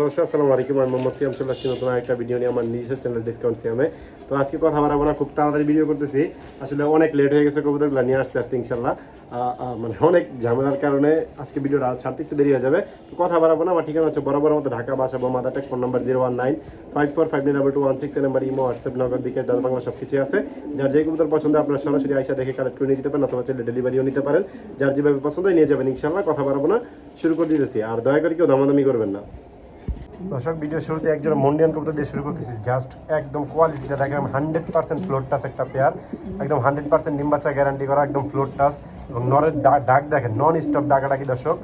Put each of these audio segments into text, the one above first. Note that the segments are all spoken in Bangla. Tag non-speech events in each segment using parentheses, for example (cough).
নমস্কার, আসসালামু আলাইকুম। আমি মোহাম্মদ সিয়াম চলে আসছি নতুন একটা ভিডিও নিয়ে আমার নিজস্ব চ্যানেল ডিসকাউন্ট সিয়ামে তো আজকে কথা বাড়াবো না, খুব তাড়াতাড়ি ভিডিও করতেছি। আসলে অনেক লেট হয়ে গেছে কবুতরগুলো নিয়ে আসতে আসতে ইনশাল্লাহ মানে অনেক ঝামেলার কারণে আজকে ভিডিওটা ছাড়তে একটু দেরি হয়ে যাবে। তো কথা বাড়াবো না, আমার ঠিকানা হচ্ছে বরাবর মতো ঢাকা বাসা বোমা take phone number zero one nine five four five nine two one six number imo WhatsApp নগর দিকে ডাল বাংলা সব কিছু আছে। যার যে কবুতর পছন্দ আপনারা সরাসরি আইসা দেখে কালেক্ট করে নিয়ে যেতে পারেন অথবা চাইলে ডেলিভারিও নিতে পারেন। যার যেভাবে পছন্দ নিয়ে যাবেন ইনশাল্লাহ কথা বাড়াবো না, শুরু করে দিতেছি। আর দয়া করে কেউ দামাদামি করবেন না। দর্শক ভিডিও শুরুতে একজন মন্ডিয়ান কবুতর দিয়ে শুরু করতেছি। জাস্ট একদম কোয়ালিটিটা দেখেন হান্ড্রেড পার্সেন্ট ফ্লোর টাচ একটা পেয়ার একদম হান্ড্রেড পার্সেন্ট ডিম বাচ্চা গ্যারান্টি করা, একদম ফ্লোর টাচ এবং নরের ডাক দেখেন নন স্টপ ডাকাডাকি দর্শক।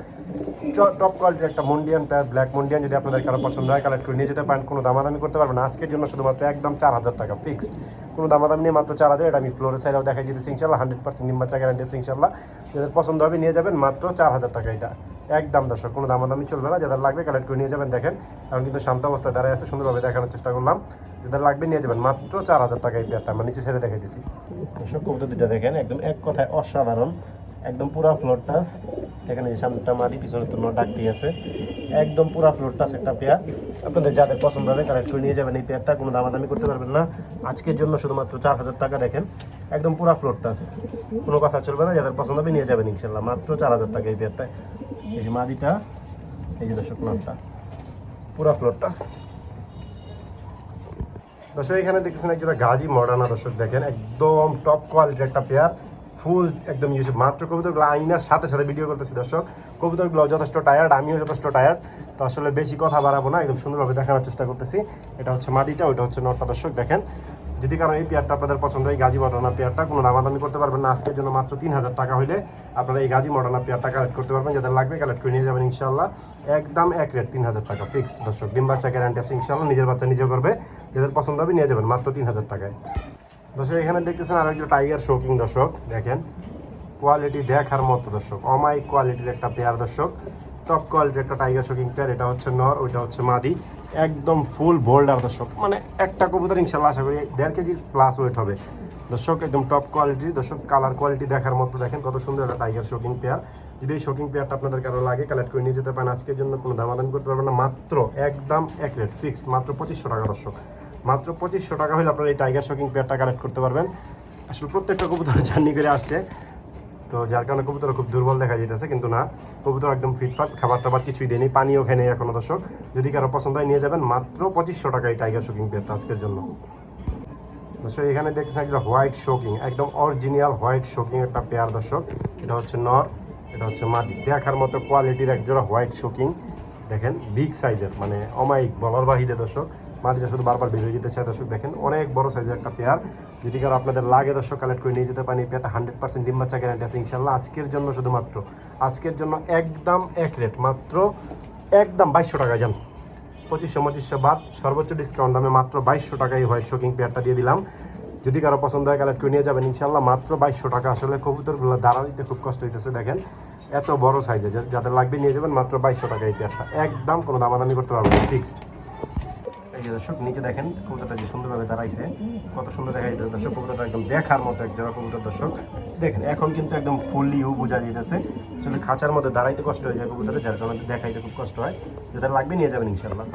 টপ কোয়ালিটির একটা মন্ডিয়ান পেয়ার ব্ল্যাক মন্ডিয়ান যদি আপনাদের কারও পছন্দ হয় কালেক্ট করে নিয়ে যেতে পারেন। কোনো দামাদামি করতে পারবেন আজকের জন্য শুধুমাত্র একদম চার হাজার টাকা ফিক্সড কোনো দামাদামি নিয়ে মাত্র চার হাজার। এটা আমি ফ্লোরের সাইডেও দেখাই দিতেছি, ইনশাল্লাহ। হান্ড্রেড পার্সেন্ট ডিম বাচ্চা গ্যারান্টি ইনশাল্লাহ। যাদের পছন্দ হবে, নিয়ে যাবেন, মাত্র চার হাজার টাকা এটা। একদম দর্শক, কোনো দামাদামি চলবে না। যাদের লাগবে কালেক্ট করে নিয়ে যাবেন, দেখেন। কারণ কিন্তু শান্ত অবস্থায় দাঁড়ায় আছে, সুন্দরভাবে দেখানোর চেষ্টা করলাম। যাদের লাগবে নিয়ে যাবেন, মাত্র চার হাজার টাকা এই পেয়ারটা আমরা নিচে ছেড়ে দেখাই দিছি। দর্শক, কবুতর দুটা দেখেন, একদম এক কথায় অসাধারণ। একদম পুরা ফ্লোর টাচ এখানে সামনেটা মাদি পিছনে তো ডাক দিয়ে আছে। একদম পুরা ফ্লোর টাচ একটা পেয়ার আপনাদের যাদের পছন্দ হবে কালেক্ট করে নিয়ে যাবেন এই পেয়ারটা কোনো দামাদামি করতে পারবেন না। আজকের জন্য শুধুমাত্র চার হাজার টাকা দেখেন। একদম পুরা ফ্লোর টাচ কোনো কথা চলবে না, যাদের পছন্দ হবে নিয়ে যাবেন ইনশাল্লাহ মাত্র চার হাজার টাকা এই পেয়ারটা এই যে মাদিটা, এই যে দর্শক নামটা। পুরা ফ্লোর টাচ দর্শক, এখানে দেখতেছেন একজোড়া গাজী মডার্না দর্শক দেখেন। একদম টপ কোয়ালিটির একটা পেয়ার ফুল একদম ইউজ মাত্র কবুতরগুলো আইনার সাথে সাথে ভিডিও করতেছি দর্শক। কবুতরগুলো যথেষ্ট টায়ার্ড আমিও যথেষ্ট টায়ার্ড তো আসলে বেশি কথা বাড়াবো না, একদম সুন্দরভাবে দেখানোর চেষ্টা করতেছি। এটা হচ্ছে মাদিটা ওইটা হচ্ছে নটটা দর্শক, দেখেন। যদি কারণ এই পেয়ারটা আপনাদের পছন্দ হয় গাজী মডার্না পেয়ারটা কোনো দামাদামি করতে পারবেন না। আজকের জন্য মাত্র তিন হাজার টাকা হলে আপনারা এই গাজী মডার্না পেয়ারটা কালেক্ট করতে পারবেন। যাদের লাগবে কালেক্ট করে নিয়ে যাবেন ইনশাল্লাহ একদম এক রেট তিন হাজার টাকা ফিক্সড দর্শক। ডিম বাচ্চা গ্যারান্টি আছে ইনশাল্লাহ নিজের বাচ্চা নিজে করবে। যাদের পছন্দ হবে নিয়ে যাবেন মাত্র তিন হাজার টাকায়। দর্শক, এখানে দেখতেছেন আরও একটা টাইগার শোকিং দর্শক, দেখেন। কোয়ালিটি দেখার মতো দর্শক অমাইক কোয়ালিটির একটা পেয়ার দর্শক। টপ কোয়ালিটির একটা টাইগার শোকিং পেয়ার এটা হচ্ছে নর, ওইটা হচ্ছে মাদি। একদম ফুল বোল্ডার দর্শক মানে একটা কবুতর ইনশাল্লাহ আশা করি দেড় কেজি প্লাস ওয়েট হবে। দর্শক, একদম টপ কোয়ালিটির দর্শক কালার কোয়ালিটি দেখার মতো, দেখেন কত সুন্দর একটা টাইগার শোকিং পেয়ার যদি এই শোকিং পেয়ারটা আপনাদের কারও লাগে কালেক্ট করে নিয়ে যেতে পারেন। আজকের জন্য কোনো দামাদামি করতে পারবেন না, মাত্র একদম এক রেট ফিক্সড মাত্র পঁচিশশো টাকা দর্শক। মাত্র পঁচিশশো টাকা হলে আপনারা এই টাইগার শোকিং পেয়ারটা কালেক্ট করতে পারবেন। আসলে প্রত্যেকটা কবুতর জার্নি করে আসছে। তো যার কারণে কবুতর খুব দুর্বল দেখা যেতেছে কিন্তু না, কবুতর একদম ফিটফাট খাবার টাবার কিছুই দেয়নি, পানিও খেয়ে নেই এখনও দর্শক। যদি কারও পছন্দ হয় নিয়ে যাবেন, মাত্র পঁচিশশো টাকা এই টাইগার শোকিং পেয়ারটা আজকের জন্য। দর্শক, এখানে দেখতেছেন একটা হোয়াইট শোকিং একদম অরিজিনাল হোয়াইট শোকিং একটা পেয়ার দর্শক। এটা হচ্ছে নর, এটা হচ্ছে মাটি দেখার মতো কোয়ালিটির একজোড়া হোয়াইট শোকিং দেখেন বিগ সাইজের মানে অমাইক বলার বাহিরে দর্শক। মাটিটা শুধু বারবার বেরিয়ে যেতে চায়। দর্শক, দেখেন অনেক বড় সাইজের একটা পেয়ার যদি কারও আপনাদের লাগে, দর্শক কালেক্ট করে নিয়ে যেতে পারেন। এই পেয়ারটা হান্ড্রেড পার্সেন্ট ডিম বাচ্চা গ্যারান্টি আছে ইনশাল্লাহ আজকের জন্য শুধুমাত্র, আজকের জন্য একদম এক রেট মাত্র একদম বাইশশো টাকা যান। পঁচিশশো পঁচিশশো বাদ, সর্বোচ্চ ডিসকাউন্ট দামে মাত্র বাইশশো টাকায় হোয়াইট শোকিং পেয়ারটা দিয়ে দিলাম। যদি কারও পছন্দ হয় কালেক্ট করে নিয়ে যাবেন ইনশাল্লাহ মাত্র বাইশশো টাকা। আসলে কবুতরগুলো দাঁড়া দিতে খুব কষ্ট হইতেছে, দেখেন। এত বড় সাইজে যাদের লাগবে নিয়ে যাবেন, মাত্র বাইশশো টাকা এই পেয়ারটা একদম কোনো দামাদামি করতে পারবেন ফিক্সড এই যে দর্শক, নিচে দেখেন কবুতরটা যে সুন্দরভাবে দাঁড়াইছে। কত সুন্দর দেখা যাচ্ছে দর্শক, কবুতরটা একদম দেখার মতো এক জোড়া কবুতর দর্শক। দেখেন, এখন কিন্তু একদম ফুললি হু বোঝা দিতেছে আসলে খাঁচার মধ্যে দাঁড়াইতে কষ্ট হয়ে যায় কবুতরে, যার কারণে দেখাইতে খুব কষ্ট হয়। যেটা লাগবে নিয়ে যাবেন ইনশাল্লাহ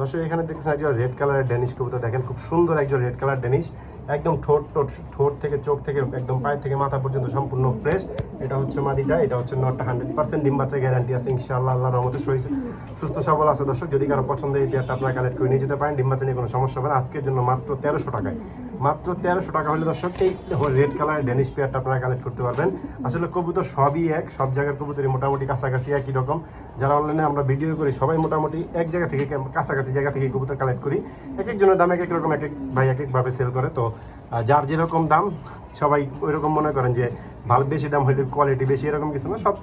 দর্শক, এখানে দেখছেন একজন রেড কালারের ড্যানিশ কবুতর। দেখেন, খুব সুন্দর একজন রেড কালার ডেনিশ একদম ঠোঁট ঠোঁট ঠোঁট থেকে, চোখ থেকে, একদম পায়ের থেকে মাথা পর্যন্ত সম্পূর্ণ ফ্রেশ এটা হচ্ছে মাদিটা এটা হচ্ছে নটটা হান্ড্রেড পার্সেন্ট ডিম বাচ্চা গ্যারান্টি আছে, ইনশাআল্লাহ, আল্লাহর রহমতে শরীর সুস্থ, সবল আছে দর্শক, যদি কারও পছন্দ এই পেয়ারটা আপনারা কালেক্ট করে নিয়ে যেতে পারেন, ডিম বাচ্চা নিয়ে কোনো সমস্যা হবে আজকের জন্য মাত্র তেরোশো টাকায়। মাত্র তেরোশো টাকা হলে দর্শক, এই রেড কালারের ডেনিশ পেয়ারটা আপনারা কালেক্ট করতে পারবেন। আসলে কবুতর সবই এক, সব জায়গার কবুতরই মোটামুটি কাছাকাছি একই রকম। যারা অনলাইনে আমরা ভিডিও করি, সবাই মোটামুটি এক জায়গা থেকে কাছাকাছি জায়গা থেকে কবুতর কালেক্ট করি। এক একজনের দাম এক এক রকম, এক এক ভাই এক একভাবে সেল করে। তো যার যেরকম দাম, সবাই ওই রকম মনে করেন যে, ভালো বেশি দাম হলে কোয়ালিটি বেশি এরকম কিছু না, সব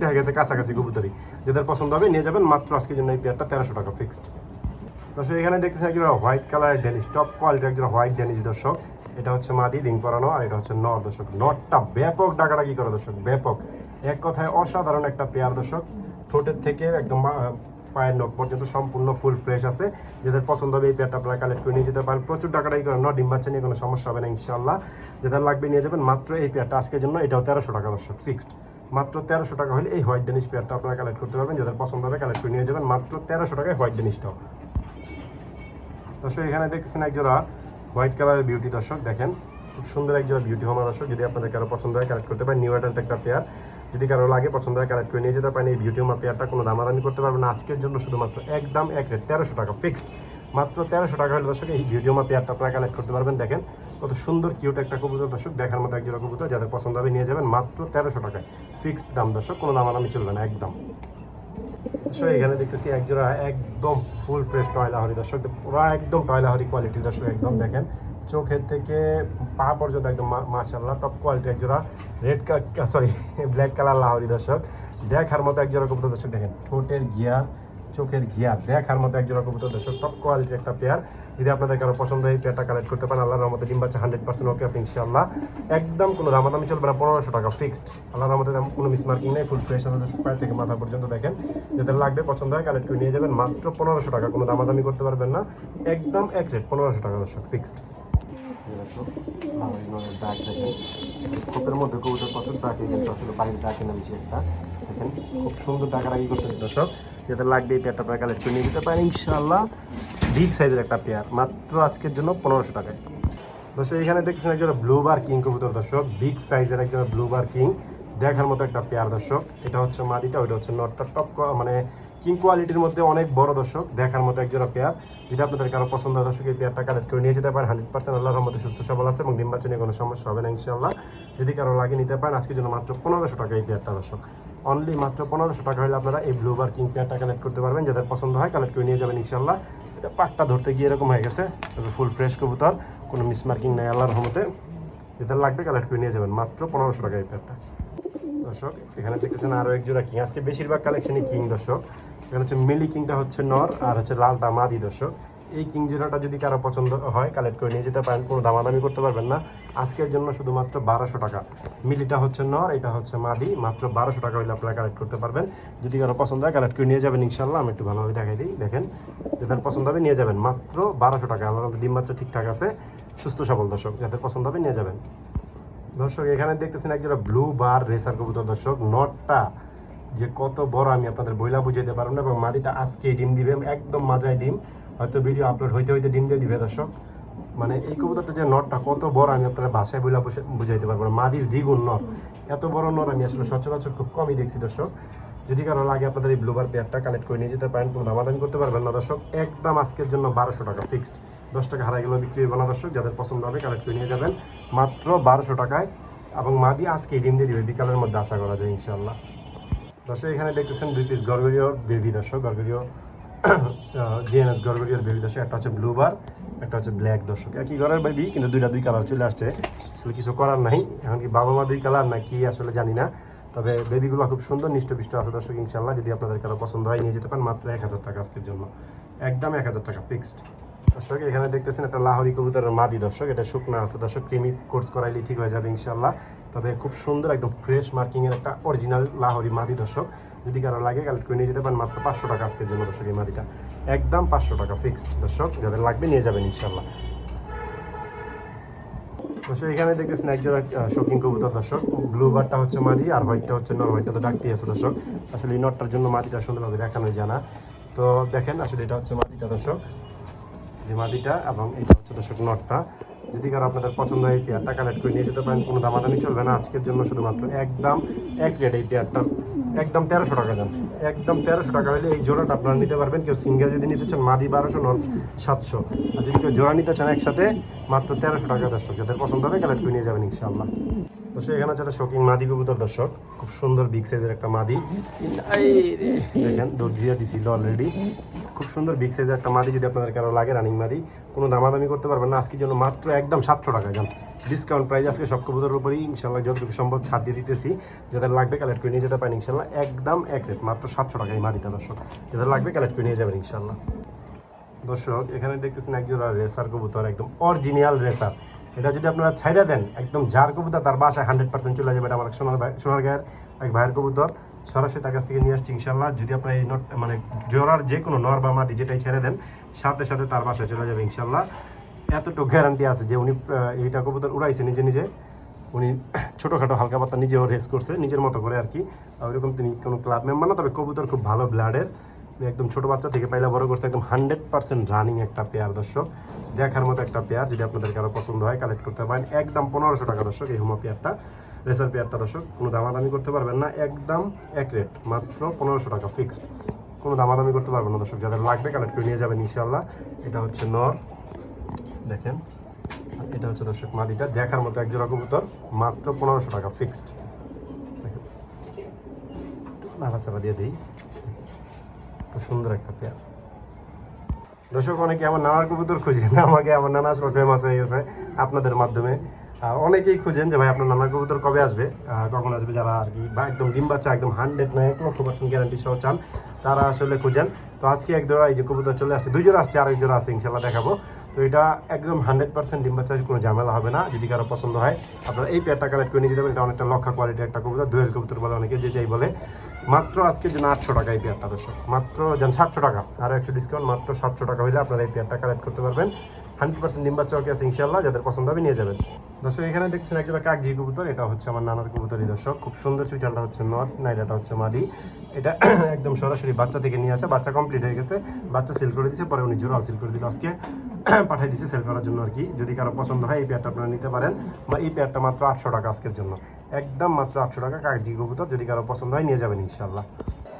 দেখা গেছে কাছাকাছি কবুতরই। যাদের পছন্দ হবে নিয়ে যাবেন, মাত্র আজকের জন্য এই পেয়ারটা তেরোশো টাকা ফিক্সড দর্শক, এখানে দেখতেছেন একজন হোয়াইট কালারের ডেনিশ টপ কোয়ালিটির একজন হোয়াইট ডেনিশ দর্শক। এটা হচ্ছে মাদি, রিং পরানো, আর এটা হচ্ছে নর দর্শক। নটটা ব্যাপক ডাকাডাকি করে দর্শক, ব্যাপক। এক কথায় অসাধারণ একটা পেয়ার দর্শক। ঠোঁটের থেকে একদম পায়ের নখ পর্যন্ত সম্পূর্ণ ফুল ফ্রেশ আছে। যাদের পছন্দ হবে এই পেয়ারটা আপনারা কালেক্ট করে নিয়ে যেতে পারেন। প্রচুর টাকাটাই করে ন ডিম নিয়ে কোনো সমস্যা হবে না ইনশাল্লাহ যাদের লাগবে নিয়ে যাবেন, মাত্র এই পেয়ারটা আজকের জন্য, এটাও তেরোশো টাকা দর্শক ফিক্সড মাত্র তেরোশো টাকা হলে এই হোয়াইট ডেনিশ পেয়ারটা আপনারা কালেক্ট করতে পারবেন। যাদের পছন্দ হবে কালেক্ট করে নিয়ে যাবেন, মাত্র তেরোশো টাকায় হোয়াইট ডেনিশটাও। দর্শক এখানে দেখতেছেন একজোড়া হোয়াইট কালারের বিউটি দর্শক, দেখেন। খুব সুন্দর একজোড়া বিউটি হোমা দর্শক, যদি আপনাদের কারও পছন্দ হয় কালেক্ট করতে পারেন। নিউ অ্যাডাল্ট একটা পেয়ার যদি কারও লাগে পছন্দ হয় কালেক্ট করে নিয়ে যেতে পারেন। এই বিউটি হোমা পেয়ারটা কোনো দামাদামি করতে পারবেন না। আজকের জন্য শুধুমাত্র একদম এক রেট তেরোশো টাকা ফিক্সড মাত্র তেরোশো টাকা হলে দর্শক এই বিউটি হোমা পেয়ারটা আপনারা কালেক্ট করতে পারবেন। দেখেন কত সুন্দর কিউট একটা কবুতর দর্শক। দেখার মতো একজোড়া কবুতর, যাদের পছন্দ হবে নিয়ে যাবেন। মাত্র তেরোশো টাকায় ফিক্সড দাম দর্শক, কোনো দামাদামি চলবে না, একদম। দর্শক এখানে দেখতেছি একজোড়া একদম ফুল ফ্রেশ টয়লাহরি দর্শক পুরো একদম টয়লাহরি কোয়ালিটি দর্শক একদম দেখেন। চোখের থেকে পা পর্যন্ত একদম মাশাল্লাহ টপ কোয়ালিটি একজোড়া red sorry black colour Lahiri দর্শক। দেখার মতো একজোড়া কবুতর দর্শক দেখেন ঠোঁটের গিয়ার। চোখের গিয়ার দেখার মতো একজোড়া কবুতর দর্শক টপ কোয়ালিটির একটা পেয়ার যদি আপনাদের কারও পছন্দ এই পেয়ারটা কালেক্ট করতে পারেন, আল্লাহর রহমতে ডিম বাচ্চা হান্ড্রেড পার্সেন্ট ওকে আছে ইনশাআল্লাহ। একদম কোনো দামাদামি চলবে না, পনেরোশো টাকা ফিক্সড আল্লাহর রহমতে কোনো মিসমার্কিং নেই ফুল ফ্রেশ আছে পায়ে থেকে মাথা পর্যন্ত দেখেন। যাদের লাগবে, পছন্দ হয় কালেক্ট করে নিয়ে যাবেন, মাত্র পনেরোশো টাকা, কোনো দামাদামি করতে পারবেন না। একদম এক রেট পনেরোশো টাকা দর্শক ফিক্সড দেখেন। মধ্যে না দেখেন, খুব সুন্দর ডাকাডাকি করতেছে দর্শক? যাদের লাগবে এই পেয়ারটা আপনারা কালেক্ট করে নিয়ে যেতে পারেন। ইনশাআল্লাহ বিগ সাইজের একটা পেয়ার, মাত্র আজকের জন্য পনেরোশো টাকায়। দর্শক, এখানে দেখছেন একজন ব্লু বার কিং কবুতর দর্শক বিগ সাইজের একজন ব্লু বার কিং দেখার মতো একটা পেয়ার দর্শক। এটা হচ্ছে মাদিটা, ওইটা হচ্ছে নটটা টপ মানে কিং কোয়ালিটির মধ্যে অনেক বড় দর্শক, দেখার মতো একজোড়া পেয়ার। যদি আপনাদের কারও পছন্দ হয় দর্শক, এই পেয়ারটা কালেক্ট করে নিয়ে যেতে পারেন। হান্ড্রেড পার্সেন্ট আল্লাহর মধ্যে সুস্থ, সবল আছে এবং ডিম কোনো সমস্যা হবে না ইনশাআল্লাহ। যদি কারও লাগে নিতে পারেন, আজকের জন্য মাত্র পনেরোশো টাকা এই পেয়ারটা দর্শক। অনলি মাত্র পনেরোশো টাকা হলে আপনারা এই ব্লু বার কিং পেয়ারটা কালেক্ট করতে পারবেন, যাদের পছন্দ হয় কালেক্ট করে নিয়ে যাবেন ইনশাআল্লাহ। এটা পাকটা ধরতে গিয়ে এরকম হয়ে গেছে তবে ফুল ফ্রেশ কবুতর, কোনো মিসমার্কিং নেই আল্লাহর রহমতে। যেটা লাগবে কালেক্ট করে নিয়ে যাবেন, মাত্র পনেরোশো টাকা এই পেয়ারটা দর্শক, এখানে দেখতেছেন আরও এক জোড়া কিং আজকে বেশিরভাগ কালেকশনই কিং দর্শক। এখানে হচ্ছে মিলি কিংটা হচ্ছে নর, আর হচ্ছে লালটা মাদি, দর্শক। এই কিং জোড়াটা যদি কারও পছন্দ হয় কালেক্ট করে নিয়ে যেতে পারেন। কোনো দামাদামি করতে পারবেন না। আজকের জন্য শুধুমাত্র বারোশো টাকা। মিলিটা হচ্ছে নর, এটা হচ্ছে মাদি। মাত্র বারোশো টাকা হলে আপনারা কালেক্ট করতে পারবেন। যদি কারও পছন্দ হয় কালেক্ট করে নিয়ে যাবেন ইনশাল্লাহ আমি একটু ভালোভাবে দেখাই দিই। দেখেন, যাদের পছন্দ হবে নিয়ে যাবেন। মাত্র বারোশো টাকা। আমার ডিম বাচ্চা ঠিকঠাক আছে। সুস্থ, সবল দর্শক যাদের পছন্দ হবে নিয়ে যাবেন। দর্শক, এখানে দেখতেছেন একজোড়া ব্লু বার রেসার কবুতর দর্শক। নটটা যে কত বড়, আমি আপনাদের বইলা বুঝাইতে পারব না, এবং মাদিটা আজকে ডিম দিবে। একদম মাজায় ডিম। হয়তো ভিডিও আপলোড হইতে হইতে ডিম দিয়ে দিবে, দর্শক। মানে এই কবুতরটা যে নটটা, কত বড় আমি আপনার ভাষায় বইলা বুঝে- বুঝাইতে পারব না। মাদির দ্বিগুণ নট। এত বড় নট আমি আসলে সচরাচর খুব কমই দেখছি, দর্শক। যদি কারও লাগে আপনাদের এই ব্লুবার পেয়ারটা কালেক্ট করে নিয়ে যেতে পারেন, কোনো দামাদামি করতে পারবেন না, দর্শক। একদম আজকের জন্য বারোশো টাকা ফিক্সড দশ টাকা হারাই গেলেও বিক্রি হবে না, দর্শক। যাদের পছন্দ হবে কালেক্ট করে নিয়ে যাবেন। মাত্র বারোশো টাকায়। এবং মাদি আজকে ডিম দিয়ে দিবে, বিকালের মধ্যে আশা করা যায় ইনশাল্লাহ দর্শক, এখানে দেখতেছেন দুই পিস গরগরীয় বেবি দর্শক। গরগরীয় (coughs) জিএনএস গরগরীয় বেবি দর্শক, একটা হচ্ছে ব্লু বার একটা হচ্ছে ব্ল্যাক দর্শক। একই ঘরের বেবি কিন্তু দুইটা দুই কালার চলে আসছে। আসলে কিছু করার নাই। এখন কি বাবা মা দুই কালার না কি আসলে জানি না। তবে বেবিগুলো খুব সুন্দর, নিষ্ঠপিষ্ট আছে দর্শক ইনশাল্লাহ যদি আপনাদের কারও পছন্দ হয়, নিয়ে যেতে পারেন মাত্র এক হাজার টাকা আজকের জন্য। একদম এক হাজার টাকা ফিক্সড দর্শক, এখানে দেখতেছেন একটা লাহরি কবুতরের মাদি দর্শক। এটা শুকনা আছে দর্শক ক্রিমি কোর্স করাইলে ঠিক হয়ে যাবে ইনশাল্লাহ তবে খুব সুন্দর, একদম ফ্রেশ মার্কিংয়ের একটা অরিজিনাল লাহরি মাদি দর্শক। যদি কারও লাগে কালেক্ট করে নিয়ে যেতে পারেন মাত্র পাঁচশো টাকা আজকের জন্য দর্শক, এই মাদিটা একদম পাঁচশো টাকা ফিক্সড দর্শক। যাদের লাগবে নিয়ে যাবেন ইনশাল্লাহ দর্শক, এখানে দেখতেছেন একজোড়া শৌখিন কবুতর দর্শক। ব্লু বারটা হচ্ছে মাদি আর হোয়াইটটা হচ্ছে নর হোয়াইটটা তো ডাকতেই আছে দর্শক। আসলে এই নটটার জন্য মাদিটা সুন্দরভাবে দেখানো যায় না। তো দেখেন, আসলে এটা হচ্ছে মাদিটা দর্শক। যে মাটিটা এবং এটা হচ্ছে দর্শক নটটা যদি কারও আপনাদের পছন্দ হয় এই পেয়ারটা কালেক্ট করে নিয়ে যেতে পারেন, কোনো দামাদামি চলবে না। আজকের জন্য শুধুমাত্র একদম এক রেট এই পেয়ারটা একদম তেরোশো টাকা দাম। একদম তেরোশো টাকা হলে এই জোড়াটা আপনারা নিতে পারবেন। কেউ সিঙ্গেল যদি নিতে চান, মাদি বারোশো নন সাতশো। আর যদি কেউ জোড়া নিতে চান একসাথে, মাত্র তেরোশো টাকা দর্শক, যাদের পছন্দ হবে কালেক্ট করে নিয়ে যাবেন ইনশাআল্লাহ। দর্শক এখানে হচ্ছে একটা শৌকিং মাদি কবুতর, দর্শক। খুব সুন্দর বিগ সাইজের একটা মাদি। দেখেন দৌড় দিয়ে দিছিল অলরেডি খুব সুন্দর বিগ সাইজের একটা মাদি যদি আপনাদের কারও লাগে রানিং মাদি। কোনো দামাদামি করতে পারবেন না, আজকের জন্য মাত্র একদম সাতশো টাকা যান ডিসকাউন্ট প্রাইস আজকে সব কবুতরের উপরেই ইনশাল্লাহ যতটুকু সম্ভব ছাড় দিয়ে দিতেছি। যাদের লাগবে কালেক্ট করে নিয়ে যেতে পারেন ইনশাল্লাহ একদম এক রেট মাত্র সাতশো টাকা এই মাদিটা, দর্শক। যাদের লাগবে কালেক্ট করে নিয়ে যাবেন ইনশাল্লাহ দর্শক, এখানে দেখতেছেন একজোড়া রেসার কবুতর, একদম অরিজিনাল রেসার এটা যদি আপনারা ছাইরা দেন, একদম যার কবুতর, তার বাসায় হান্ড্রেড পার্সেন্ট চলে যাবে আমার সোনার ভাই সোনার গায়ের এক ভাইয়ের কবুতর। সরাসরি তার কাছ থেকে নিয়ে আসছি ইনশাল্লাহ যদি আপনার এই নট মানে জোড়ার যে কোনো নর বা মাটি যেটাই ছেড়ে দেন, সাথে সাথে তার বাসায় চলে যাবে ইনশাল্লাহ এতটুকু গ্যারান্টি আছে যে উনি এইটা কবুতর উড়াইছে নিজে নিজে। উনি (clears throat) ছোটোখাটো হালকা পাতা নিজেও রেস করছে, নিজের মতো করে আর কি। ওইরকম তিনি কোনো ক্লাব মেম্বার না, তবে কবুতর খুব ভালো ব্লাডের একদম ছোট বাচ্চা থেকে পাইলা বড় করছে, একদম হান্ড্রেড পার্সেন্ট রানিং একটা পেয়ার দর্শক। দেখার মতো একটা পেয়ার যদি আপনাদের কারও পছন্দ হয়, কালেক্ট করতে পারেন। একদম পনেরোশো টাকা দর্শক এই হোমা পেয়ারটা, রেসার পেয়ারটা দর্শক। কোনো দামাদামি করতে পারবেন না, একদম এক রেট, মাত্র পনেরোশো টাকা ফিক্সড। কোনো দামাদামি করতে পারবেন না দর্শক, যাদের লাগবে কালেক্ট করে নিয়ে যাবেন ইনশাল্লাহ এটা হচ্ছে নর। দেখেন, এটা হচ্ছে দর্শক মাদিটা। দেখার মতো এক জোড়া মাত্র পনেরোশো টাকা ফিক্সড। দেখেন, নাড়াচাড়া দিয়ে দিই। সুন্দর একটা পেয়ার। দর্শক, অনেকে আমার নানার কবুতর খুঁজেন, আমাকে আমার নানা আসলে ফেমাস হয়ে গেছে আপনাদের মাধ্যমে। অনেকেই খুঁজেন যে ভাই, আপনার নানা কবুতর কবে আসবে? কখন আসবে? যারা আর কি বা একদম ডিম বাচ্চা, একদম হান্ড্রেড নয় এক লক্ষ পার্সেন্ট গ্যারান্টি সহ চান, তারা আসলে খুঁজেন। তো আজকে এক জোড়া এই যে কবুতর চলে আসছে, দুই জোড়া আসছে আর এক জোড়া আছে ইনশাল্লাহ দেখাবো। তো এটা একদম হান্ড্রেড পার্সেন্ট ডিম বাচ্চা, কোনো ঝামেলা হবে না, যদি কারও পছন্দ হয়, আপনারা এই পেয়ারটা কালেক্ট করে নিয়ে যেতে পারেন। এটা অনেকটা লক্ষা কোয়ালিটির একটা কবুতর দুয়েল কবুতর বলে অনেকে যে যাই বলে। মাত্র আজকে যেন আটশো টাকা এই পেয়ারটা দর্শক। মাত্র যেন সাতশো টাকা। আর একশো ডিসকাউন্ট মাত্র সাতশো টাকা হলে আপনারা এই পেয়ারটা কালেক্ট করতে পারবেন। হান্ড্রেড পার্সেন্ট ডিম বাচ্চা ওকে আছে ইনশাল্লাহ যাদের পছন্দ হবে নিয়ে যাবেন। দর্শক, এখানে দেখছেন একটা কাকজি কবুতর, এটা হচ্ছে আমার নানার কবুতরই, দর্শক। খুব সুন্দর চুইটালটা হচ্ছে নর নাইডাটা হচ্ছে মাদি। এটা (clears throat) একদম সরাসরি বাচ্চা থেকে নিয়ে আসা, বাচ্চা কমপ্লিট হয়ে গেছে। বাচ্চা সেল করে দিয়েছে পরে উনি জোড়াও সেল করে দিল আজকে। (clears throat) পাঠিয়ে দিয়েছে সেল করার জন্য আর কি। যদি কারও পছন্দ হয়, এই পেয়ারটা আপনারা নিতে পারেন। বা এই পেয়ারটা মাত্র আটশো টাকা আজকের জন্য। একদম মাত্র আটশো টাকা কাকজি কবুতর, যদি কারও পছন্দ হয় নিয়ে যাবেন ইনশাল্লাহ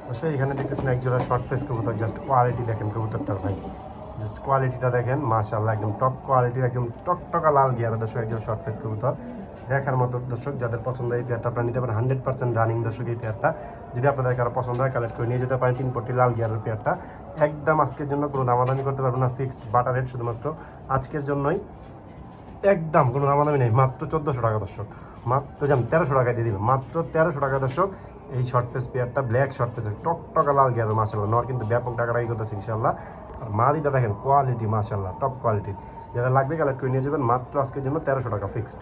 দর্শক এখানে দেখতেছেন এক জোড়া শর্ট ফেস কবুতর জাস্ট কোয়ালিটি দেখেন কবুতরটার ভাই। জাস্ট কোয়ালিটিটা দেখেন, মাশাআল্লাহ, একদম টপ কোয়ালিটির একদম টকটকা লাল গিয়ার দর্শক একজন শর্ট ফেস কবুতর। দেখার মতো দর্শক, যাদের পছন্দ এই পেয়ারটা আপনারা নিতে পারেন হান্ড্রেড পার্সেন্ট রানিং দর্শক এই পেয়ারটা যদি আপনাদের কারও পছন্দ হয় কালেক্ট করে নিয়ে যেতে পারেন তিন পট্টি লাল গিয়ারের পেয়ারটা একদম আজকের জন্য কোনো দামাদামি করতে পারবেন না ফিক্সড বাটার রেট শুধুমাত্র। আজকের জন্যই একদম কোনো দামাদামি নেই, মাত্র চোদ্দোশো টাকা দর্শক। মাত্র যেন তেরোশো টাকা দিয়ে দিবে মাত্র তেরোশো টাকা দর্শক, এই শর্ট পেস পেয়ারটা ব্ল্যাক শর্ট পেস টক লাল গিয়ার মাসাল্লাহ নর কিন্তু ব্যাপক টাকাটাই করতেছে ইনশাল্লাহ আর মাদিটা দেখেন কোয়ালিটি মাসাল্লাহ টপ কোয়ালিটি যারা লাগবে কালেক্ট করে নিয়ে যাবেন, মাত্র আজকের জন্য তেরোশো টাকা ফিক্সড